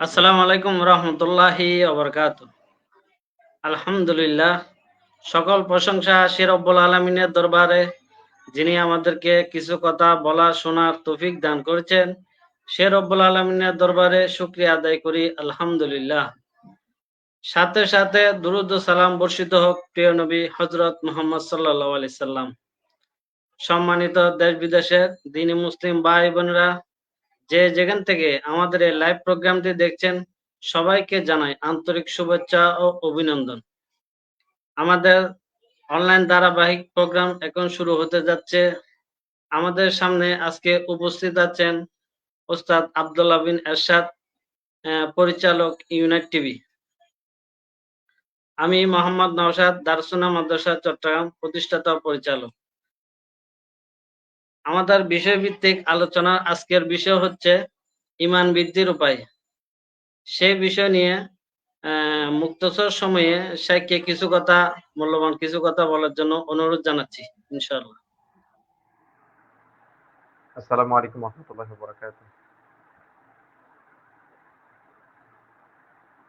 আসসালামু আলাইকুম রহমতুল্লাহি অবরকাত আলহামদুলিল্লাহ, সকল প্রশংসা সে রব্বুল আলমিনের দরবারে, যিনি আমাদেরকে কিছু কথা বলা শোনার তৌফিক দান করেছেন, সে রব্বুল আলমিনের দরবারে শুক্রিয়া আদায় করি, আলহামদুলিল্লাহ। সাথে সাথে দুরুদ সালাম বর্ষিত হোক প্রিয় নবী হজরত মোহাম্মদ সাল্লাহ আলি সাল্লাম। সম্মানিত দেশ বিদেশের দিনী মুসলিম ভাই বোনেরা যে যেখান থেকে আমাদের এই লাইভ প্রোগ্রামটি দেখছেন, সবাইকে জানাই আন্তরিক শুভেচ্ছা ও অভিনন্দন। আমাদের অনলাইন ধারাবাহিক প্রোগ্রাম এখন শুরু হতে যাচ্ছে। আমাদের সামনে আজকে উপস্থিত আছেন ওস্তাদ আবদুল্লাহ বিন এরশাদ পরিচালক ইউনাইট টিভি আমি মোহাম্মদ নওশাদ, দারসুনা মাদ্রাসা, চট্টগ্রাম প্রতিষ্ঠাতা পরিচালক। আমাদের বিষয়ভিত্তিক আলোচনা আজকের বিষয় হচ্ছে ইমান বৃদ্ধির উপায়। সেই বিষয় নিয়ে মুক্তসর সময়ে শেখকে কিছু কথা মূল্যবান কিছু কথা বলার জন্য অনুরোধ জানাচ্ছি ইনশাআল্লাহ। আসসালামু আলাইকুম রহমতুল্লাহ বরাকাত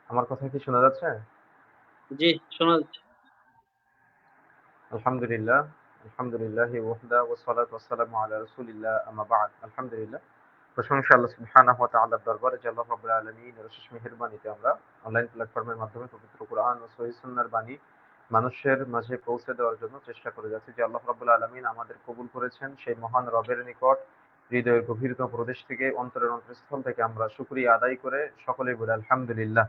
আমার কথা কি শোনা যাচ্ছে? জি শোনা যাচ্ছে। আলহামদুলিল্লাহ। আলহামদুলিল্লাহ রাসূলিল্লাহ, আম্মা বা'দ। আলহামদুলিল্লাহ। প্রশংসা আল্লাহ সুবহানাহু ওয়া তাআলার দরবারে যে আল্লাহ রাব্বুল আলামিন এর অশেষ মেহেরবানিতে আমরা অনলাইন প্ল্যাটফর্মের মাধ্যমে পবিত্র কোরআন ও সহিহ সুন্নাহর বাণী মানুষের মাঝে পৌঁছে দেওয়ার জন্য চেষ্টা করে যাচ্ছি যে আল্লাহ রাব্বুল আলামিন আমাদের কবুল করেছেন সেই মহান রবের নিকট, হৃদয়ের গভীরতম প্রদেশ থেকে, অন্তরের অন্তঃস্থল থেকে আমরা শুকরিয়া আদায় করে সকলেই বলি আলহামদুলিল্লাহ।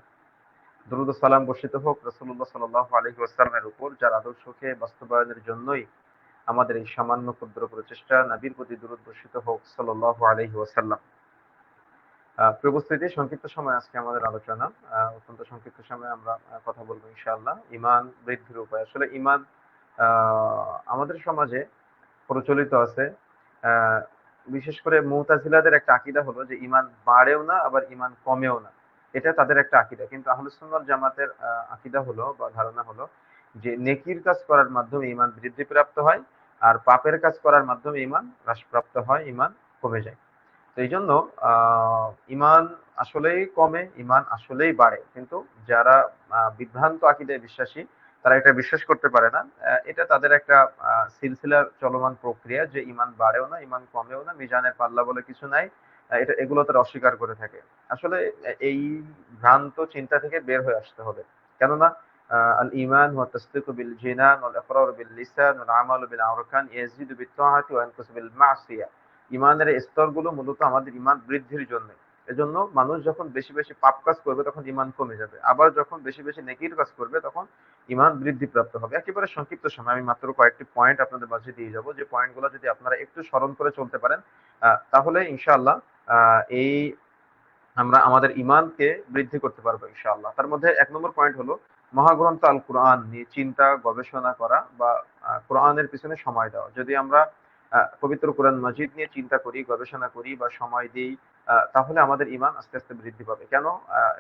দরুদ সালাম বর্ষিত হোক রসুল্লাহ সাল্লাহ আলহি ওয়াসাল্লামের উপর, যার আদর্শকে বাস্তবায়নের জন্যই আমাদের এই সামান্য ক্ষুদ্র প্রচেষ্টা নাবির প্রতি দূরত বর্ষিত হোক সাল্লাহ আলহি ওয়াসাল্লাম। প্রবস্থিতি সংক্ষিপ্ত সময় আজকে আমাদের আলোচনা। অত্যন্ত সংক্ষিপ্ত সময়ে আমরা কথা বলব ইনশাআল্লাহ। ইমান বৃদ্ধির উপায়। আসলে ইমান আমাদের সমাজে প্রচলিত আছে। বিশেষ করে মুতাজিলাদের একটা আকিদা হলো যে ইমান বাড়েও না, আবার ইমান কমেও না। এটা তাদের একটা আকিদা। কিন্তু আহলুস সুন্নাত জামাতের আকিদা হলো বা ধারণা হলো যে নেকির কাজ করার মাধ্যমে ইমান বৃদ্ধি প্রাপ্ত হয় আর পাপের কাজ করার মাধ্যমে ইমান হ্রাসপ্রাপ্ত হয় ইমান কমে যায়। তো এই জন্য ইমান আসলেই কমে ইমান আসলেই বাড়ে। কিন্তু যারা বিভ্রান্ত আকিদায় বিশ্বাসী, তারা এটা বিশ্বাস করতে পারে না। এটা তাদের একটা সিলসিলার চলমান প্রক্রিয়া যে ইমান বাড়েও না ইমান কমেও না, মিজানের পাল্লা বলে কিছু নাই। এটা, এগুলো তারা অস্বীকার করে থাকে। আসলে এই ভ্রান্ত চিন্তা থেকে বের হয়ে আসতে হবে। কেননা আল ইমানের স্তরগুলো মূলত আমাদের ইমান বৃদ্ধির জন্য। এজন্য মানুষ যখন বেশি বেশি পাপ কাজ করবে তখন ইমান কমে যাবে। আবার যখন বেশি বেশি নেকির কাজ করবে তখন ইমান বৃদ্ধি প্রাপ্ত হবে। একেবারে সংক্ষিপ্ত সময় আমি মাত্র কয়েকটি পয়েন্ট আপনাদের মাঝে দিয়ে যাব। যে পয়েন্টগুলো যদি আপনারা একটু স্মরণ করে চলতে পারেন তাহলে ইনশাআল্লাহ এই আমরা আমাদের ইমানকে বৃদ্ধি করতে পারব ইনশাআল্লাহ। তার মধ্যে এক নম্বর পয়েন্ট হলো মহাগ্রন্থ আল কোরআন নিয়ে চিন্তা, গবেষণা করা বা কোরআনের পিছনে সময় দেওয়া। যদি আমরা পবিত্র কোরআন মজিদ নিয়ে চিন্তা করি, গবেষণা করি বা সময় দিই তাহলে আমাদের ইমান আস্তে আস্তে বৃদ্ধি পাবে। কেন?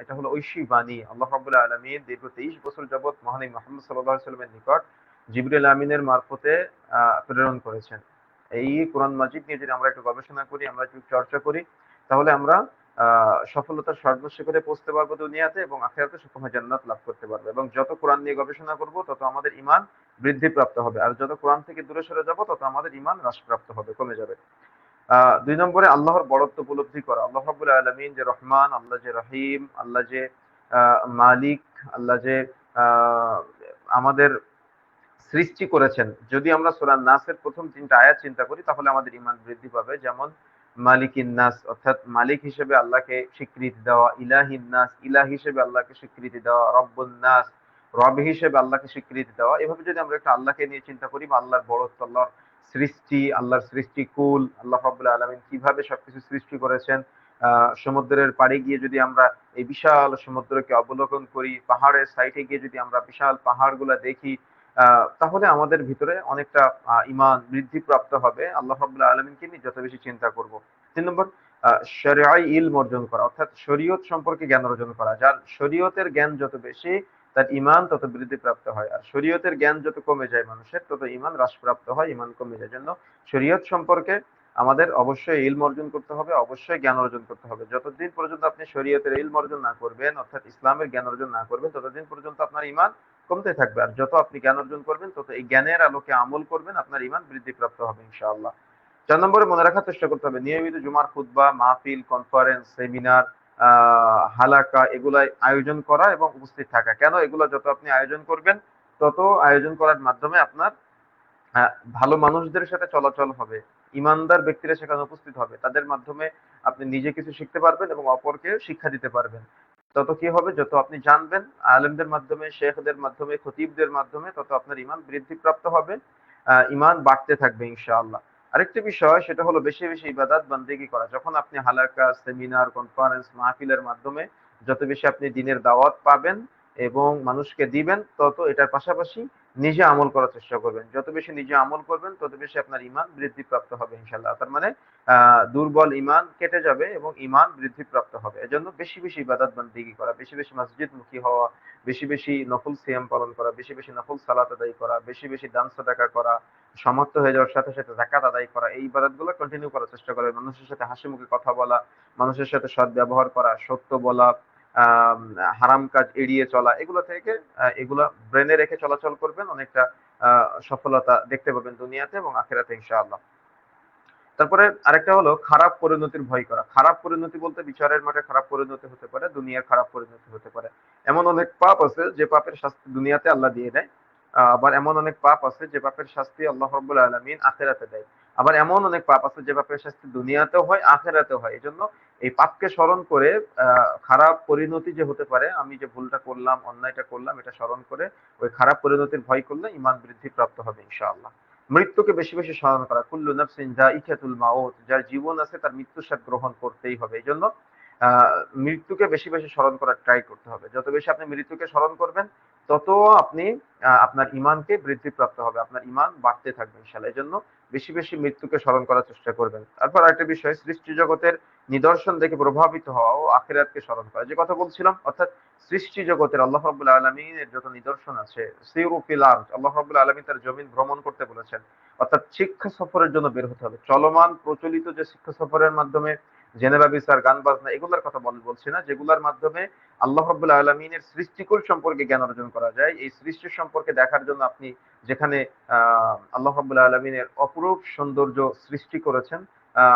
এটা হলো ঐশী বাণী। আল্লাহ রাবুল্লাহ আলমী দীর্ঘ তেইশ বছর যাবৎ মহানী মোহাম্মদ সাল্লাহ সাল্লামের নিকট জিবরুল আমিনের মারফতে প্রেরণ করেছেন। এই কোরআন মাজিদ নিয়ে যদি আমরা একটু গবেষণা করি, আমরা একটু চর্চা করি, তাহলে আমরা সফলতার সর্বশিখরে পৌঁছতে পারব দুনিয়াতে এবং আখেরাতে সুখময় জান্নাত লাভ করতে পারব এবং যত কোরআন নিয়ে গবেষণা করব, তত আমাদের ইমান বৃদ্ধি প্রাপ্ত হবে। আর যত কোরআন থেকে দূরে সরে যাব, তত আমাদের ইমান হ্রাসপ্রাপ্ত হবে, কমে যাবে। দুই নম্বরে আল্লাহর বড়ত্ব উপলব্ধি করা। আল্লাহ রাব্বুল আলামিন যে রহমান, আল্লাহ যে রহিম, আল্লাহ যে মালিক, আল্লাহ যে আমাদের সৃষ্টি করেছেন। যদি আমরা সূরা নাসের প্রথম তিনটা আয়াত চিন্তা করি, তাহলে আমাদের ইমান বৃদ্ধি পাবে। যেমন মালিকিন নাস অর্থাৎ মালিক হিসেবে আল্লাহকে স্বীকৃতি দেওয়া ইলাহিন নাস ইলাহ হিসেবে আল্লাহকে স্বীকৃতি দেওয়া, রব্বুন নাস, রব হিসেবে আল্লাহকে স্বীকৃতি দেওয়া। এভাবে যদি আমরা একটা আল্লাহকে নিয়ে চিন্তা করি বা আল্লাহর বড়ত্ব, আল্লাহর সৃষ্টি আল্লাহর সৃষ্টি কুল আল্লাহ রাব্বুল আলামিন কীভাবে সবকিছু সৃষ্টি করেছেন সমুদ্রের পাড়ে গিয়ে যদি আমরা এই বিশাল সমুদ্রকে অবলোকন করি, পাহাড়ের সাইডে গিয়ে যদি আমরা বিশাল পাহাড়গুলা দেখি তাহলে আমাদের ভিতরে অনেকটা ইমান বৃদ্ধি প্রাপ্ত হবে। আল্লাহ রাব্বুল আলমিনকে নিয়ে যত বেশি চিন্তা করব। তিন নম্বর শরিয়াই ইলম অর্জন করা, অর্থাৎ শরীয়ত সম্পর্কে জ্ঞান অর্জন করা। যার শরীয়তের জ্ঞান যত বেশি, তার ইমান তত বৃদ্ধি প্রাপ্ত হয়। আর শরীয়তের জ্ঞান যত কমে যায় মানুষের, তত ইমান হ্রাসপ্রাপ্ত হয় ইমান কমে যায়। জন্য শরীয়ত সম্পর্কে আমাদের অবশ্যই ইলম অর্জন করতে হবে, অবশ্যই জ্ঞান অর্জন করতে হবে। যতদিন পর্যন্ত আপনি শরীয়তের ইলম অর্জন না করবেন, অর্থাৎ ইসলামের জ্ঞান অর্জন না করবেন, ততদিন পর্যন্ত আপনার ইমান কমতে থাকবে। আর যত আপনি জ্ঞান অর্জন করবেন, তত এই জ্ঞানের আলোকে আমল করবেন, আপনার ইমান বৃদ্ধিপ্রাপ্ত হবে, ইনশাআল্লাহ। চার নম্বরে মনে রাখার চেষ্টা করতে হবে, নিয়মিত জুমার খুতবা, মাহফিল কনফারেন্স সেমিনার হালাকা এগুলাই আয়োজন করা এবং উপস্থিত থাকা। কেন এগুলো যত আপনি আয়োজন করবেন, তত আয়োজন করার মাধ্যমে আপনার ভালো মানুষদের সাথে চলাচল হবে, ইমানদার ব্যক্তিরা সেখানে উপস্থিত হবে। তাদের মাধ্যমে আপনি নিজে কিছু শিখতে পারবেন এবং অপরকে শিক্ষা দিতে পারবেন। তত কি হবে? যত আপনি জানবেন, আলেমদের মাধ্যমে, শেখদের মাধ্যমে, খতিবদের মাধ্যমে, তত আপনার ইমান বৃদ্ধিপ্রাপ্ত হবে ইমান বাড়তে থাকবে, ইনশাআল্লাহ। আরেকটি বিষয়, সেটা হলো বেশি বেশি ইবাদাত বান্দেগি করা। যখন আপনি হালাকা সেমিনার কনফারেন্স মাহফিলের মাধ্যমে যত বেশি আপনি দিনের দাওয়াত পাবেন এবং মানুষকে দিবেন, তত এটার পাশাপাশি নিজে আমল করার চেষ্টা করবেন। যত বেশি নিজে আমল করবেন, তত বেশি আপনার ইমান বৃদ্ধিপ্রাপ্ত হবে ইনশাল্লাহ তার মানে দুর্বল ইমান কেটে যাবে এবং ইমান বৃদ্ধিপ্রাপ্ত হবে। এজন্য বেশি বেশি ইবাদত বন্দিগি করা, বেশি বেশি মসজিদ মুখী হওয়া, বেশি বেশি নফল সিয়াম পালন করা, বেশি বেশি নফল সালাত আদায় করা, বেশি বেশি দান সাদাকা করা সমর্থ হয়ে যাওয়ার সাথে সাথে জাকাত আদায় করা, এই ইবাদতগুলো কন্টিনিউ করার চেষ্টা করবে মানুষের সাথে হাসি মুখে কথা বলা, মানুষের সাথে সৎ ব্যবহার করা, সত্য বলা হারাম কাজ এড়িয়ে চলা, এগুলো থেকে এগুলো ব্রেনে রেখে চলাচল করবেন, অনেকটা সফলতা দেখতে পাবেন দুনিয়াতে এবং আখেরাতে ইনশাআল্লাহ। তারপরে আরেকটা হলো খারাপ পরিণতির ভয় করা। খারাপ পরিণতি বলতে বিচারের মাঠে খারাপ পরিণতি হতে পারে, দুনিয়ার খারাপ পরিণতি হতে পারে। এমন অনেক পাপ আছে যে পাপের শাস্তি দুনিয়াতে আল্লাহ দিয়ে দেয়। আবার এমন অনেক পাপ আছে যে পাপের শাস্তি আল্লাহ রব্বুল আলমিন আখেরাতে দেয়। আবার এমন অনেক পাপ আছে যে পাপের শাস্তি দুনিয়াতেও হয়, আখেরাতেও হয়। এই জন্য এই পাপকে স্মরণ করে খারাপ পরিণতি যে হতে পারে, আমি যে ভুলটা করলাম, অন্যায়টা করলাম, এটা স্মরণ করে, ওই খারাপ পরিণতির ভয় করলে ইমান বৃদ্ধি প্রাপ্ত হবে ইনশাআল্লাহ। মৃত্যুকে বেশি বেশি স্মরণ করা। কুল্লু নাফসিন জাইকাতুল মাউত, যার জীবন আছে তার মৃত্যুর সাথে গ্রহণ করতেই হবে। এই জন্য মৃত্যুকে বেশি বেশি স্মরণ করার ট্রাই করতে হবে। যত বেশি আপনি মৃত্যুকে স্মরণ করবেন, তত আপনি আপনার ইমানকে বৃদ্ধি প্রাপ্ত হবে, আপনার ইমান বাড়তে থাকবে ইনশাল্লাহ এই জন্য বেশি বেশি মৃত্যুকে স্মরণ করার চেষ্টা করবেন। তারপর আরেকটা বিষয় সৃষ্টি জগতের নিদর্শন দেখে প্রভাবিত হওয়া ও আখিরাতকে স্মরণ করা। যে কথা বলছিলাম, অর্থাৎ সৃষ্টি জগতের আল্লাহ রাব্বুল আলামিনের যত নিদর্শন আছে আল্লাহ রাব্বুল আলামিন তার জমিন ভ্রমণ করতে বলেছেন। অর্থাৎ শিক্ষা সফরের জন্য বের হতে হবে। চলমান প্রচলিত যে শিক্ষা সফরের মাধ্যমে, জেনেভা বিচার, গান বাজনা, এগুলোর কথা বল, বলছি না, যেগুলোর মাধ্যমে আল্লাহ রাব্বুল আলামিনের সৃষ্টিকুল সম্পর্কে জ্ঞান অর্জন করা যায়। এই সৃষ্টি সম্পর্কে দেখার জন্য আপনি যেখানে, আহ, আল্লাহ রাব্বুল আলামিনের অপরূপ সৌন্দর্য সৃষ্টি করেছেন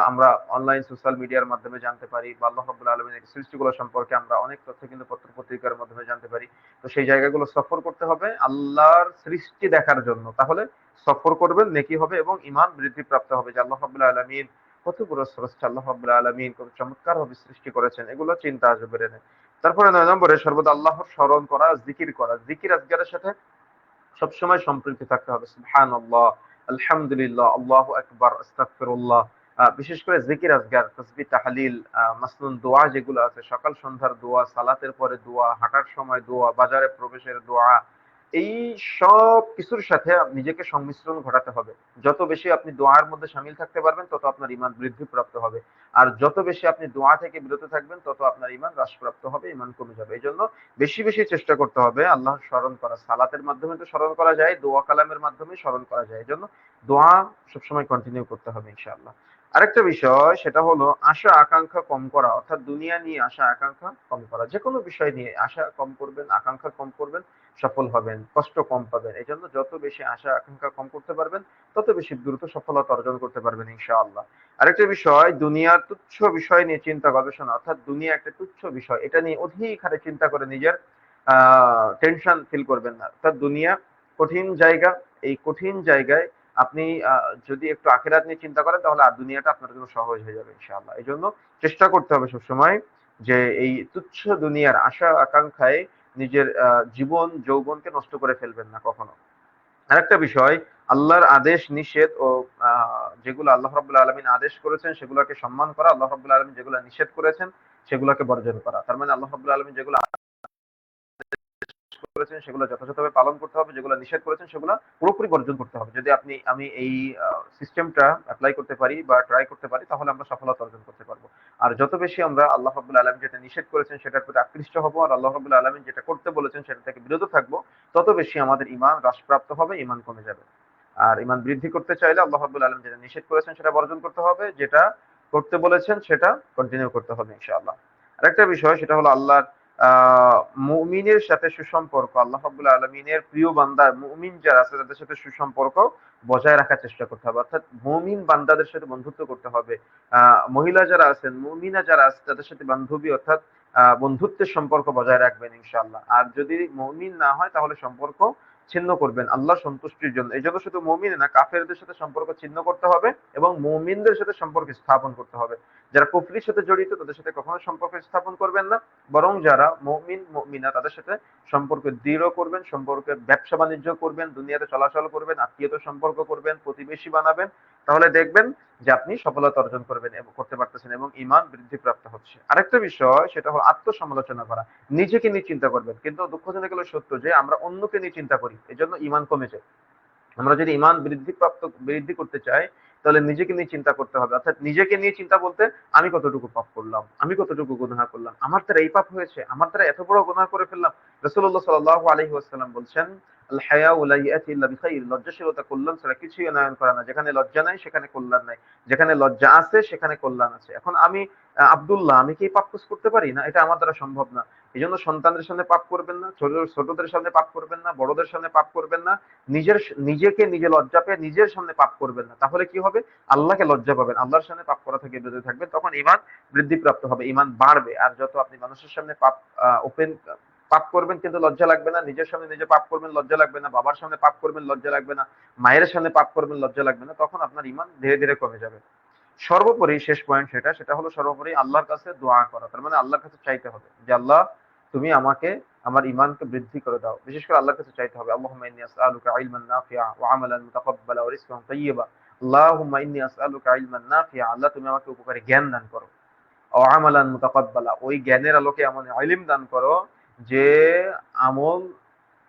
আমরা অনলাইন সোশ্যাল মিডিয়ার মাধ্যমে জানতে পারি বা আল্লাহ রাব্বুল আলামিনের সৃষ্টিগুলো সম্পর্কে আমরা অনেক তথ্য কিন্তু পত্র পত্রিকার মাধ্যমে জানতে পারি। তো সেই জায়গাগুলো সফর করতে হবে আল্লাহর সৃষ্টি দেখার জন্য। তাহলে সফর করবেন, নেকি হবে এবং ইমান বৃদ্ধি প্রাপ্ত হবে যে আল্লাহ রাব্বুল আলামিন কত বড় স্রষ্টা, আল্লাহ রাব্বুল আলামিন কত চমৎকার ভাবে সৃষ্টি করেছেন, এগুলো চিন্তা আসবে ব্রেনে। তারপরে নয় নম্বরে সর্বদা আল্লাহর স্মরণ করা, জিকির করা। জিকির আজগারের সাথে সবসময় সম্পৃক্ত থাকতে হবে। সুবহানাল্লাহ, আলহামদুলিল্লাহ, আল্লাহু আকবার, আস্তাগফিরুল্লাহ। বিশেষ করে জিকির আজগার তসবিহ তাহলিল মাসনুন দোয়া যেগুলো আছে, সকাল সন্ধ্যার দোয়া, সালাতের পরে দোয়া, হাঁটার সময় দোয়া, বাজারে প্রবেশের দোয়া, এই সব কিছুর সাথে নিজেকে সংমিশ্রণ ঘটাতে হবে। যত বেশি আপনি দোয়ার মধ্যে সামিল থাকতে পারবেন, তত আপনার ইমান বৃদ্ধিপ্রাপ্ত হবে। আর যত বেশি আপনি দোয়া থেকে বিরত থাকবেন, তত আপনার ইমান হ্রাসপ্রাপ্ত হবে ইমান কমে যাবে। এই জন্য বেশি বেশি চেষ্টা করতে হবে আল্লাহ স্মরণ করা। সালাতের মাধ্যমে তো স্মরণ করা যায়, দোয়া কালামের মাধ্যমে স্মরণ করা যায়। এই জন্য দোয়া সবসময় কন্টিনিউ করতে হবে, ইনশাআল্লাহ। আরেকটা বিষয়, সেটা হলো আশা, আকাঙ্ক্ষা কম করা। অর্থাৎ দুনিয়া নিয়ে আশা, আকাঙ্ক্ষা কম করা। যে কোনো বিষয় নিয়ে আশা কম করবেন, আকাঙ্ক্ষা কম করবেন, সফল হবেন, কষ্ট কম পাবেন। এই জন্য যত বেশি আশা, আকাঙ্ক্ষা কম করতে পারবেন, তত বেশি দ্রুত সফলতা অর্জন করতে পারবেন, ইনশাআল্লাহ। আরেকটা বিষয়, দুনিয়ার তুচ্ছ বিষয় নিয়ে চিন্তা গবেষণা। অর্থাৎ দুনিয়া একটা তুচ্ছ বিষয়। এটা নিয়ে অধিক হারে চিন্তা করে নিজের টেনশন ফিল করবেন না। অর্থাৎ দুনিয়া কঠিন জায়গা, এই কঠিন জায়গায় আপনি যদি একটু আখেরাত নিয়ে চিন্তা করেন, তাহলে আর দুনিয়াটা আপনার জন্য সহজ হয়ে যাবে ইনশাআল্লাহ। এই জন্য চেষ্টা করতে হবে সবসময় যে এই তুচ্ছ দুনিয়ার আশা, আকাঙ্ক্ষায় নিজের জীবন, যৌবনকে নষ্ট করে ফেলবেন না কখনো। আরেকটা বিষয়, আল্লাহর আদেশ নিষেধ ও যেগুলো আল্লাহ রাব্বুল আলামিন আদেশ করেছেন, সেগুলোকে সম্মান করা, আল্লাহ রাব্বুল আলামিন যেগুলো নিষেধ করেছেন, সেগুলোকে বর্জন করা। তার মানে আল্লাহ রাব্বুল আলামিন যেগুলো করেছেন, সেগুলো যথাযথভাবে পালন করতে হবে, যেগুলো নিষেধ করেছেন, সেগুলো পুরোপুরি বর্জন করতে হবে। যদি আপনি, আমি এই সিস্টেমটা অ্যাপ্লাই করতে পারি বা ট্রাই করতে পারি, তাহলে আমরা সফলতা অর্জন করতে পারব। আর যত বেশি আমরা আল্লাহ রাব্বুল আলামিন যেটা নিষেধ করেছেন, সেটার প্রতি আকৃষ্ট হব আর আল্লাহ রাব্বুল আলামিন যেটা করতে বলেছেন, সেটা থেকে বিরত থাকব, তত বেশি আমাদের ইমান হ্রাসপ্রাপ্ত হবে ইমান কমে যাবে। আর ইমান বৃদ্ধি করতে চাইলে আল্লাহ রাব্বুল আলামিন যেটা নিষেধ করেছেন, সেটা বর্জন করতে হবে, যেটা করতে বলেছেন, সেটা কন্টিনিউ করতে হবে ইনশাআল্লাহ। আরেকটা বিষয়, সেটা হলো আল্লাহর মুমিনের সাথে সুসম্পর্ক, আল্লাহ রাব্বুল আলমিনের প্রিয় বান্দা মুমিন যারা আছে, তাদের সাথে সুসম্পর্ক বজায় রাখার চেষ্টা করতে হবে। অর্থাৎ মুমিন বান্দাদের সাথে বন্ধুত্ব করতে হবে। মহিলা যারা আছেন, মুমিনা যারা আছে, তাদের সাথে বান্ধবী, অর্থাৎ বন্ধুত্বের সম্পর্ক বজায় রাখবেন ইনশাল্লাহ আর যদি মুমিন না হয়, তাহলে সম্পর্ক ছিন্ন করবেন, আল্লাহ সন্তুষ্টির জন্য। এই জন্য শুধু মুমিন না, কাফেরদের সাথে সম্পর্ক ছিন্ন করতে হবে এবং মুমিনদের সাথে সম্পর্ক স্থাপন করতে হবে। যারা কুফরির সাথে জড়িত, তাদের সাথে কখনো সম্পর্ক স্থাপন করবেন না। বরং যারা মুমিন, মুমিনা, তাদের সাথে সম্পর্ক দৃঢ় করবেন, সম্পর্কে ব্যবসা বাণিজ্য করবেন, দুনিয়াতে চলাচল করবেন আত্মীয়তা সম্পর্ক করবেন, প্রতিবেশী বানাবেন। তাহলে দেখবেন যে আপনি সফলতা অর্জন করবেন এবং করতে পারতেছেন এবং ইমান বৃদ্ধি প্রাপ্ত হচ্ছে। আরেকটা বিষয়, সেটা হলো আত্মসমালোচনা করা। নিজেকে নিয়ে চিন্তা করবেন, কিন্তু দুঃখজনক হলো সত্য যে আমরা অন্যকে নিয়ে চিন্তা করি, এজন্য ইমান কমে যায়। আমরা যদি ইমান বৃদ্ধি প্রাপ্ত বৃদ্ধি করতে চাই, তাহলে নিজেকে নিয়ে চিন্তা করতে হবে। অর্থাৎ নিজেকে নিয়ে চিন্তা বলতে, আমি কতটুকু পাপ করলাম, আমি কতটুকু গুনাহ করলাম, আমার দ্বারা এই পাপ হয়েছে, আমার দ্বারা এত বড় গুনাহ করে ফেললাম। রাসূলুল্লাহ সাল্লাল্লাহু আলাইহি ওয়াসাল্লাম বলছেন যেখানে লজ্জা নাই, সেখানে কল্যাণ নাই। যেখানে লজ্জা আছে, সেখানে কল্যাণ আছে। এখন আমি আব্দুল্লাহ, আমি কি পাপ করতে পারি? না, এটা আমার দ্বারা সম্ভব না। এই জন্য সন্তানদের সামনে পাপ করবেন না, ছোট, ছোটদের সামনে পাপ করবেন না, বড়দের সামনে পাপ করবেন না। নিজের, নিজেকে নিজে লজ্জা পেয়ে নিজের সামনে পাপ করবেন না। তাহলে কি হবে? আল্লাহকে লজ্জা পাবেন। আল্লাহর সামনে পাপ করা থেকে বিরত থাকবেন, তখন ইমান বৃদ্ধিপ্রাপ্ত হবে ইমান বাড়বে। আর যত আপনি মানুষের সামনে পাপ ওপেন পাপ করবেন কিন্তু লজ্জা লাগবে না, নিজের সামনে নিজে পাপ করবেন, লজ্জা লাগবে না, বাবার সামনে পাপ করবেন, লজ্জা লাগবে না, মায়ের সামনে পাপ করবেন, লজ্জা লাগবে না, তখন আপনার ইমান ধীরে ধীরে কমে যাবে। সর্বোপরি শেষ পয়েন্ট সেটা সেটা হলো সর্বোপরি আল্লাহর কাছে দোয়া করা, তার মানে আল্লাহর কাছে চাইতে হবে যে, আল্লাহ তুমি আমাকে, আমার ইমানকে বৃদ্ধি করে দাও, বিশেষ করে আল্লাহর কাছে চাইতে হবে আল্লাহ তুমি আমাকে উপকারী জ্ঞান দান করো আমালান মুতাকাব্বালা, ওই জ্ঞানের আলোকে এমন ইলম দান করো যে আমল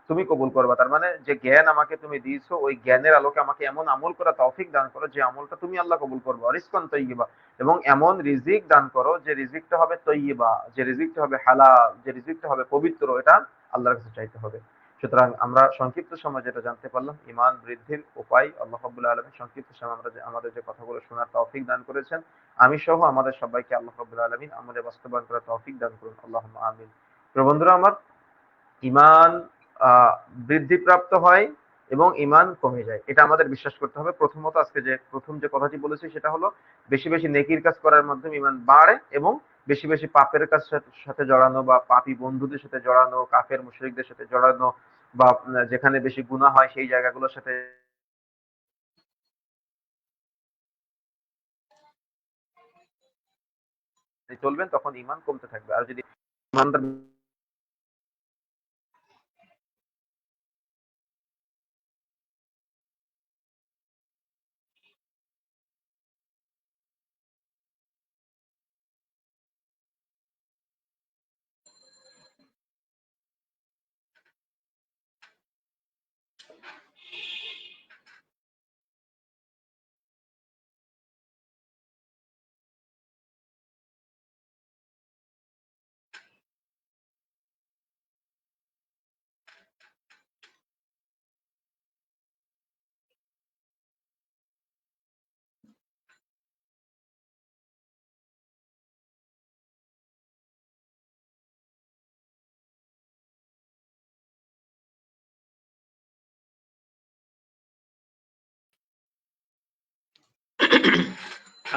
তুমি কবুল করবা, তার মানে যে জ্ঞান আমাকে তুমি দিয়েছ, ওই জ্ঞানের আলোকে আমাকে এমন আমল করা তৌফিক দান করো, যে আমলটা তুমি আল্লাহ কবুল করবা। রিজকান তাইয়্যিবা এবং এমন রিজিক দান করো, যে রিজিকটা হবে তৈয়বা, যে রিজিকটা হবে হালাল, যে রিজিকটা হবে পবিত্র, এটা আল্লাহর কাছে চাইতে হবে। সুতরাং আমরা সংক্ষিপ্ত সময় যেটা জানতে পারলাম ইমান বৃদ্ধির উপায়, আল্লাহ রাব্বুল আলামিন সংক্ষিপ্ত সময় আমরা যে আমাদের যে কথাগুলো শোনার তৌফিক দান করেছেন, আমি সহ আমাদের সবাইকে আল্লাহ রাব্বুল আলামিন আমাদের বাস্তবায়ন করার তৌফিক দান করুন। আল্লাহ আমিন। প্রিয় বন্ধুরা আমার ইমান বৃদ্ধিপ্রাপ্ত হয় এবং ইমান কমে যায়। এটা আমাদের বিশ্বাস করতে হবে। প্রথমত আজকে যে, প্রথম যে কথাটি বলেছি সেটা হলো, বেশি বেশি নেকির কাজ করার মাধ্যমে ইমান বাড়ে এবং বেশি বেশি পাপের কাজ সাথে- জড়ানো বা পাপী বন্ধুদের সাথে জড়ানো, কাফের, মুশরিকদের সাথে জড়ানো বা যেখানে বেশি গুনাহ হয় সেই জায়গাগুলোর সাথে চলবেন তখন ইমান কমতে থাকবে। আর যদি ইমানদার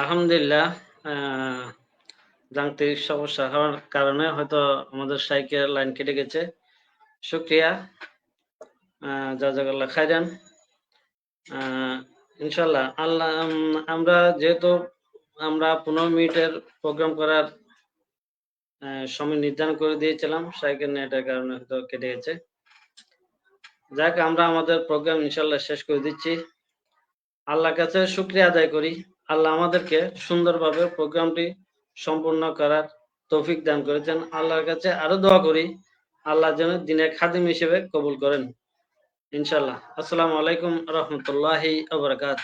আলহামদুলিল্লাহ যান্ত্রিক সমস্যা হওয়ার কারণে হয়তো আমাদের সাইকেল লাইন কেটে গেছে। শুক্রিয়া জাজাকাল্লাহ খাইরান ইনশাল্লাহ আল্লাহ আমরা যেহেতু আমরা পনেরো মিনিটের প্রোগ্রাম করার সময় নির্ধারণ করে দিয়েছিলাম, সাইকেল নেটের কারণে হয়তো কেটে গেছে। যাক, আমরা আমাদের প্রোগ্রাম ইনশাল্লাহ শেষ করে দিচ্ছি। আল্লাহর কাছে শুক্রিয়া আদায় করি। আল্লাহ আমাদেরকে সুন্দরভাবে প্রোগ্রামটি সম্পূর্ণ করার তৌফিক দান করেছেন। আল্লাহর কাছে আরও দোয়া করি, আল্লাহ যেন দিনের খাদিম হিসেবে কবুল করেন। ইনশাল্লাহ আসসালামু আলাইকুম রহমতুল্লাহি আবরাকাত